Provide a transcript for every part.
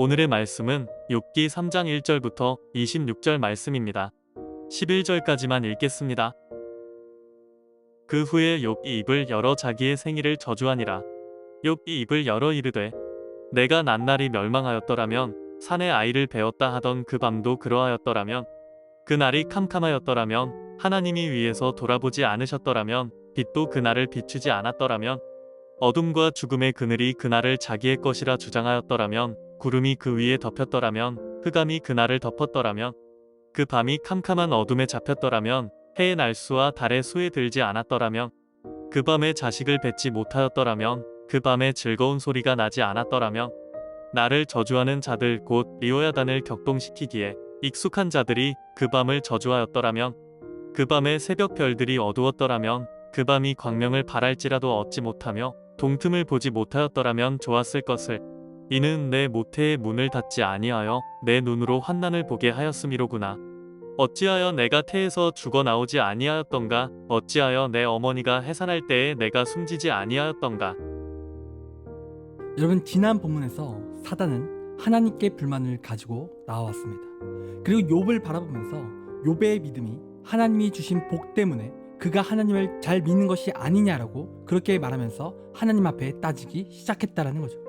오늘의 말씀은 욥기 3장 1절부터 26절 말씀입니다. 11절까지만 읽겠습니다. 그 후에 욥이 입을 열어 자기의 생일을 저주하니라. 욥이 입을 열어 이르되 내가 낱날이 멸망하였더라면 산에 아이를 배웠다 하던 그 밤도 그러하였더라면 그 날이 캄캄하였더라면 하나님이 위에서 돌아보지 않으셨더라면 빛도 그날을 비추지 않았더라면 어둠과 죽음의 그늘이 그날을 자기의 것이라 주장하였더라면 구름이 그 위에 덮였더라면 흑암이 그날을 덮었더라면 그 밤이 캄캄한 어둠에 잡혔더라면 해의 날수와 달의 수에 들지 않았더라면 그 밤에 자식을 뱉지 못하였더라면 그 밤에 즐거운 소리가 나지 않았더라면 나를 저주하는 자들 곧 리오야단을 격동시키기에 익숙한 자들이 그 밤을 저주하였더라면 그 밤에 새벽 별들이 어두웠더라면 그 밤이 광명을 바랄지라도 얻지 못하며 동틈을 보지 못하였더라면 좋았을 것을 이는 내 모태의 문을 닫지 아니하여 내 눈으로 환난을 보게 하였음이로구나 어찌하여 내가 태에서 죽어 나오지 아니하였던가 어찌하여 내 어머니가 해산할 때에 내가 숨지지 아니하였던가 여러분 지난 본문에서 사단은 하나님께 불만을 가지고 나왔습니다. 그리고 욥을 바라보면서 욥의 믿음이 하나님이 주신 복 때문에 그가 하나님을 잘 믿는 것이 아니냐라고 그렇게 말하면서 하나님 앞에 따지기 시작했다라는 거죠.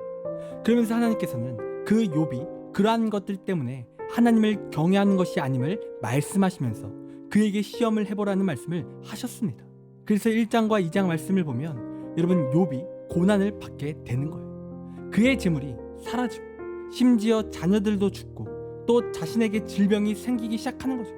그러면서 하나님께서는 그 욥이 그러한 것들 때문에 하나님을 경외하는 것이 아님을 말씀하시면서 그에게 시험을 해보라는 말씀을 하셨습니다. 그래서 1장과 2장 말씀을 보면 여러분 욥이 고난을 받게 되는 거예요. 그의 재물이 사라지고 심지어 자녀들도 죽고 또 자신에게 질병이 생기기 시작하는 거죠.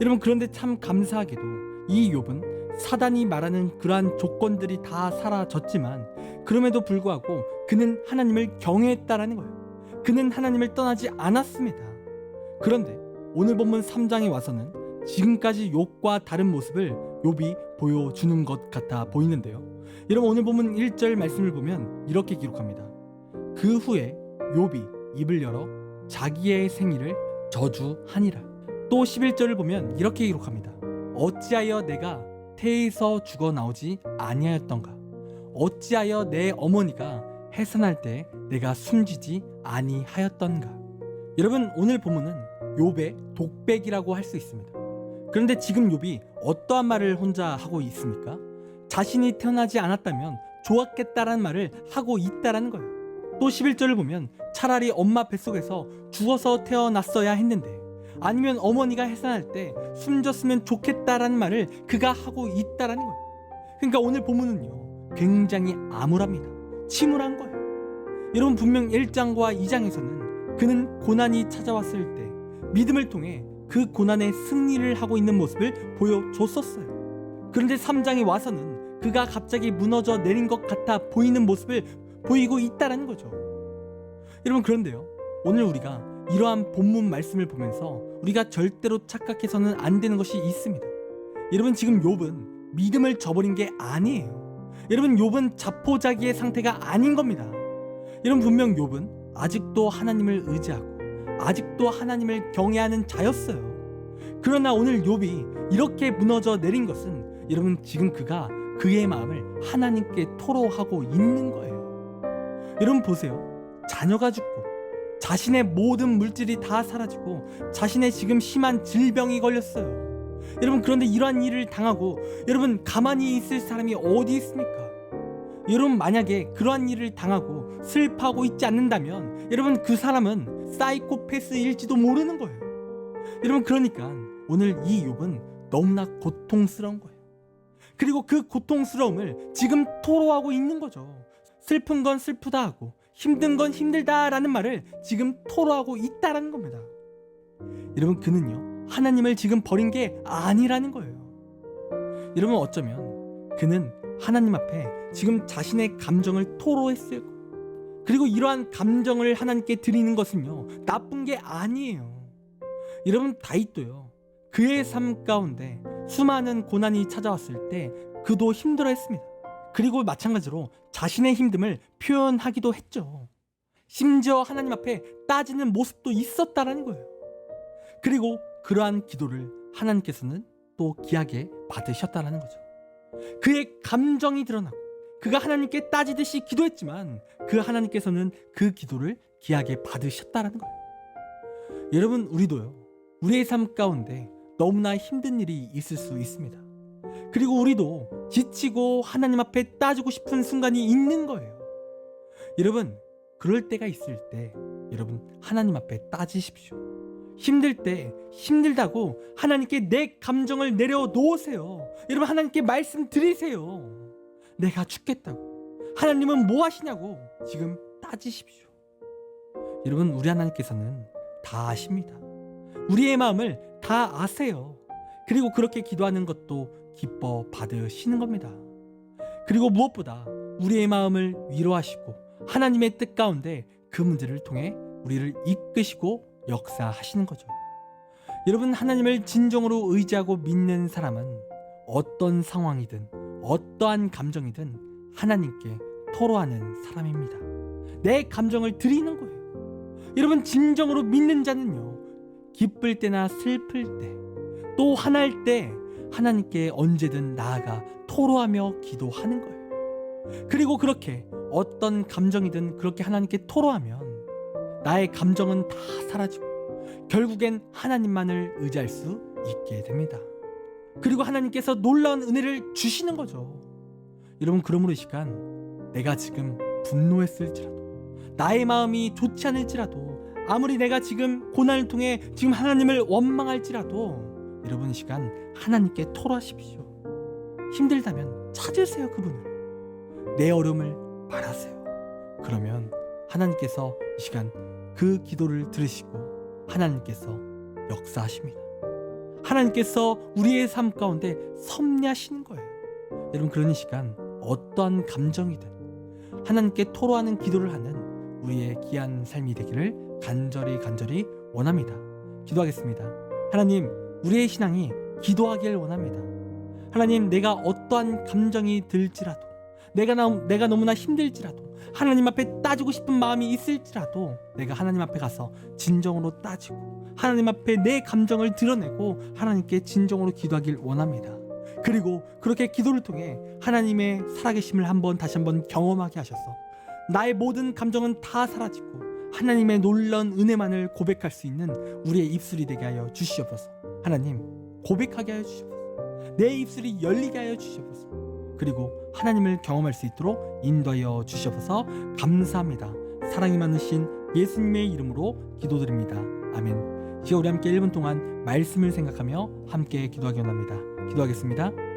여러분 그런데 참 감사하게도 이 욥은 사단이 말하는 그러한 조건들이 다 사라졌지만 그럼에도 불구하고 그는 하나님을 경외했다라는 거예요. 그는 하나님을 떠나지 않았습니다. 그런데 오늘 본문 3장에 와서는 지금까지 욥과 다른 모습을 욥이 보여주는 것 같아 보이는데요. 여러분 오늘 본문 1절 말씀을 보면 이렇게 기록합니다. 그 후에 욥이 입을 열어 자기의 생일을 저주하니라. 또 11절을 보면 이렇게 기록합니다. 어찌하여 내가 태에서 죽어 나오지 아니하였던가? 어찌하여 내 어머니가 해산할 때 내가 숨지지 아니하였던가? 여러분 오늘 본문은 욥의 독백이라고 할 수 있습니다. 그런데 지금 욥이 어떠한 말을 혼자 하고 있습니까? 자신이 태어나지 않았다면 좋았겠다라는 말을 하고 있다라는 거예요. 또 11절을 보면 차라리 엄마 뱃속에서 죽어서 태어났어야 했는데 아니면 어머니가 해산할 때 숨졌으면 좋겠다라는 말을 그가 하고 있다라는 거예요. 그러니까 오늘 본문은요 굉장히 암울합니다. 침울한 거예요. 여러분 분명 1장과 2장에서는 그는 고난이 찾아왔을 때 믿음을 통해 그 고난의 승리를 하고 있는 모습을 보여줬었어요. 그런데 3장에 와서는 그가 갑자기 무너져 내린 것 같아 보이는 모습을 보이고 있다라는 거죠. 여러분 그런데요. 오늘 우리가 이러한 본문 말씀을 보면서 우리가 절대로 착각해서는 안 되는 것이 있습니다. 여러분 지금 욥은 믿음을 저버린 게 아니에요. 여러분 욥은 자포자기의 상태가 아닌 겁니다. 여러분 분명 욥은 아직도 하나님을 의지하고 아직도 하나님을 경외하는 자였어요. 그러나 오늘 욥이 이렇게 무너져 내린 것은 여러분 지금 그가 그의 마음을 하나님께 토로하고 있는 거예요. 여러분 보세요. 자녀가 죽고 자신의 모든 물질이 다 사라지고 자신의 지금 심한 질병이 걸렸어요. 여러분 그런데 이러한 일을 당하고 여러분 가만히 있을 사람이 어디 있습니까? 여러분 만약에 그러한 일을 당하고 슬퍼하고 있지 않는다면 여러분 그 사람은 사이코패스일지도 모르는 거예요. 여러분 그러니까 오늘 이 욥은 너무나 고통스러운 거예요. 그리고 그 고통스러움을 지금 토로하고 있는 거죠. 슬픈 건 슬프다 하고 힘든 건 힘들다라는 말을 지금 토로하고 있다라는 겁니다. 여러분 그는요 하나님을 지금 버린 게 아니라는 거예요. 여러분 어쩌면 그는 하나님 앞에 지금 자신의 감정을 토로했을 거예요. 그리고 이러한 감정을 하나님께 드리는 것은요 나쁜 게 아니에요. 여러분 다윗도요 그의 삶 가운데 수많은 고난이 찾아왔을 때 그도 힘들어했습니다. 그리고 마찬가지로 자신의 힘듦을 표현하기도 했죠. 심지어 하나님 앞에 따지는 모습도 있었다라는 거예요. 그리고 그러한 기도를 하나님께서는 또 귀하게 받으셨다라는 거죠. 그의 감정이 드러나고 그가 하나님께 따지듯이 기도했지만 그 하나님께서는 그 기도를 귀하게 받으셨다라는 거예요. 여러분 우리도요. 우리의 삶 가운데 너무나 힘든 일이 있을 수 있습니다. 그리고 우리도 지치고 하나님 앞에 따지고 싶은 순간이 있는 거예요. 여러분 그럴 때가 있을 때 여러분 하나님 앞에 따지십시오. 힘들 때 힘들다고 하나님께 내 감정을 내려놓으세요. 여러분 하나님께 말씀 드리세요. 내가 죽겠다고. 하나님은 뭐 하시냐고 지금 따지십시오. 여러분 우리 하나님께서는 다 아십니다. 우리의 마음을 다 아세요. 그리고 그렇게 기도하는 것도 기뻐 받으시는 겁니다. 그리고 무엇보다 우리의 마음을 위로하시고 하나님의 뜻 가운데 그 문제를 통해 우리를 이끄시고 역사하시는 거죠. 여러분 하나님을 진정으로 의지하고 믿는 사람은 어떤 상황이든 어떠한 감정이든 하나님께 토로하는 사람입니다. 내 감정을 드리는 거예요. 여러분 진정으로 믿는 자는요. 기쁠 때나 슬플 때, 또 화날 때 하나님께 언제든 나아가 토로하며 기도하는 거예요. 그리고 그렇게 어떤 감정이든 그렇게 하나님께 토로하면 나의 감정은 다 사라지고 결국엔 하나님만을 의지할 수 있게 됩니다. 그리고 하나님께서 놀라운 은혜를 주시는 거죠. 여러분 그러므로 이 시간 내가 지금 분노했을지라도 나의 마음이 좋지 않을지라도 아무리 내가 지금 고난을 통해 지금 하나님을 원망할지라도 여러분 이 시간 하나님께 토로하십시오. 힘들다면 찾으세요 그분을 내 어려움을 말하세요. 그러면 하나님께서 이 시간 그 기도를 들으시고 하나님께서 역사하십니다. 하나님께서 우리의 삶 가운데 섭리하시는 거예요. 여러분 그런 이 시간 어떠한 감정이든 하나님께 토로하는 기도를 하는 우리의 귀한 삶이 되기를 간절히 간절히 원합니다. 기도하겠습니다. 하나님, 우리의 신앙이 기도하길 원합니다. 하나님, 내가 어떠한 감정이 들지라도 내가 나, 내가 너무나 힘들지라도 하나님 앞에 따지고 싶은 마음이 있을지라도 내가 하나님 앞에 가서 진정으로 따지고 하나님 앞에 내 감정을 드러내고 하나님께 진정으로 기도하길 원합니다. 그리고 그렇게 기도를 통해 하나님의 살아계심을 한번 다시 한번 경험하게 하셔서 나의 모든 감정은 다 사라지고 하나님의 놀라운 은혜만을 고백할 수 있는 우리의 입술이 되게 하여 주시옵소서. 하나님 고백하게 하여 주시옵소서. 내 입술이 열리게 하여 주시옵소서. 그리고 하나님을 경험할 수 있도록 인도하여 주시옵소서. 감사합니다. 사랑이 많으신 예수님의 이름으로 기도드립니다. 아멘. 지금 우리 함께 1분 동안 말씀을 생각하며 함께 기도하기 원합니다. 기도하겠습니다.